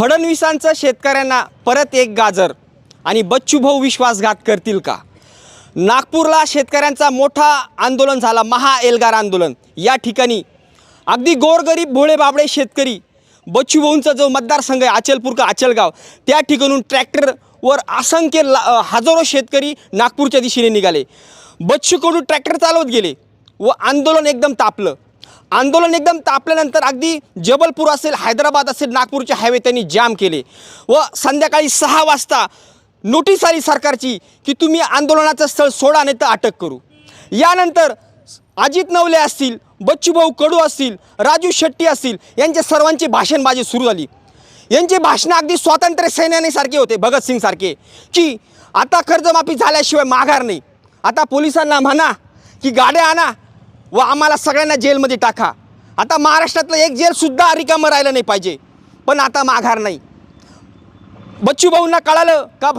फडणवीसांचं शेतकऱ्यांना परत एक गाजर. आणि बच्चूभाऊ विश्वासघात करतील का? नागपूरला शेतकऱ्यांचा मोठा आंदोलन झाला महा एल्गार आंदोलन. या ठिकाणी अगदी गोरगरीब भोळे बाबडे शेतकरी बच्चूभाऊंचा जो मतदारसंघ आहे अचलपूर का अचलगाव त्या ठिकाणून ट्रॅक्टरवर असंख्य ला हजारो शेतकरी नागपूरच्या दिशेने निघाले. बच्चूकडून ट्रॅक्टर चालवत गेले व आंदोलन एकदम तापलं. आंदोलन एकदम तापल्यानंतर अगदी जबलपूर असेल हैदराबाद असेल नागपूरचे हायवे त्यांनी जाम केले. व संध्याकाळी सहा वाजता नोटीस आली सरकारची की तुम्ही आंदोलनाचं स्थळ सोडा नाही तर अटक करू. यानंतर अजित नवले असतील बच्चूभाऊ कडू असतील राजू शेट्टी असतील यांचे सर्वांची भाषणबाजी सुरू झाली. यांचे भाषणं अगदी स्वातंत्र्य सैन्यानेसारखे होते भगतसिंगसारखे की आता कर्जमाफी झाल्याशिवाय माघार नाही. आता पोलिसांना म्हणा की गाड्या आणा व आम्हाला सगळ्यांना जेलमध्ये टाका. आता महाराष्ट्रातलं एक जेलसुद्धा रिकामं राहिलं नाही पाहिजे. पण आता माघार नाही. बच्चूभाऊंना कळालं का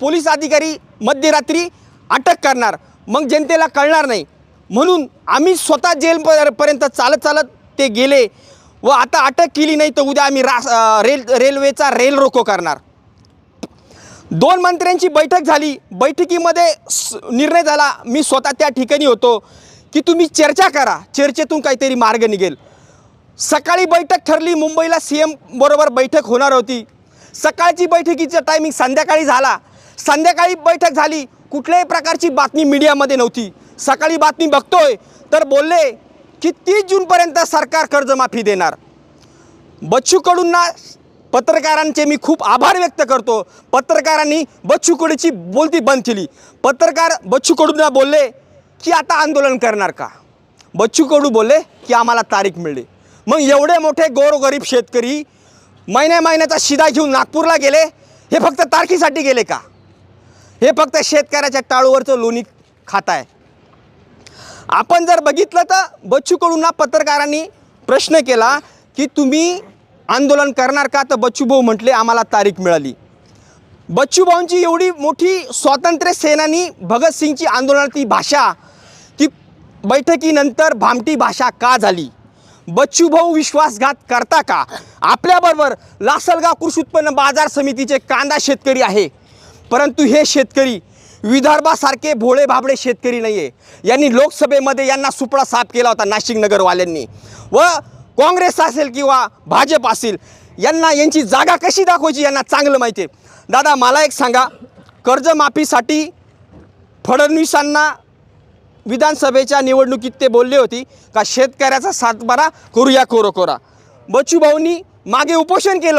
पोलीस अधिकारी मध्यरात्री अटक करणार? मग जनतेला कळणार नाही. म्हणून आम्ही स्वतः जेलपर्यंत चालत चालत ते गेले व आता अटक केली नाही तर उद्या आम्ही रास रेल रेल्वेचा रेल रोको करणार. दोन मंत्र्यांची बैठक झाली. बैठकीमध्ये निर्णय झाला. मी स्वतः त्या ठिकाणी होतो. की तुम्ही चर्चा करा. चर्चेतून काहीतरी मार्ग निघेल. सकाळी बैठक ठरली मुंबईला सी एम बरोबर बैठक होणार होती. सकाळची बैठकीचा टायमिंग संध्याकाळी झाला. संध्याकाळी बैठक झाली. कुठल्याही प्रकारची बातमी मीडियामध्ये नव्हती. सकाळी बातमी बघतोय तर बोलले की तीस जूनपर्यंत सरकार कर्जमाफी देणार. बच्चू कडूंना पत्रकारांचे मी खूप आभार व्यक्त करतो. पत्रकारांनी बच्चू कडूची बोलती बंद केली. पत्रकार बच्चू कडूंना बोलले की आता आंदोलन करणार का? बच्चू कडू बोलले की आम्हाला तारीख मिळली. मग एवढे मोठे गोरगरीब शेतकरी महिन्या महिन्याचा शिदा घेऊन नागपूरला गेले हे फक्त तारखेसाठी गेले का? हे फक्त शेतकऱ्याच्या टाळूवरचं लोणी खात आहे आपण जर बघितलं तर बच्चू कडूंना पत्रकारांनी प्रश्न केला की तुम्ही आंदोलन करणार का? तर बच्चूभाऊ म्हटले आम्हाला तारीख मिळाली. बच्चूभाऊंची एवढी मोठी स्वातंत्र्य सेनानी भगतसिंगची आंदोलनातली भाषा बैठकीनंतर भामटी भाषा का झाली? बच्चूभाऊ विश्वासघात करता का? आपल्याबरोबर लासलगाव कृषी उत्पन्न बाजार समितीचे कांदा शेतकरी आहे. परंतु हे शेतकरी विदर्भासारखे भोळे भाबडे शेतकरी नाही आहे यांनी लोकसभेमध्ये यांना सुपडा साफ केला होता नाशिक नगरवाल्यांनी व काँग्रेस असेल किंवा भाजप असेल यांना यांची जागा कशी दाखवायची यांना चांगलं माहिती आहे. दादा मला एक सांगा. कर्जमाफीसाठी फडणवीसांना विधानसभेच्या निवडणुकीत ते बोलले होते का शेतकऱ्याचा सातबारा करूया कोरोकोरा. बच्चूभाऊंनी मागे उपोषण केलं.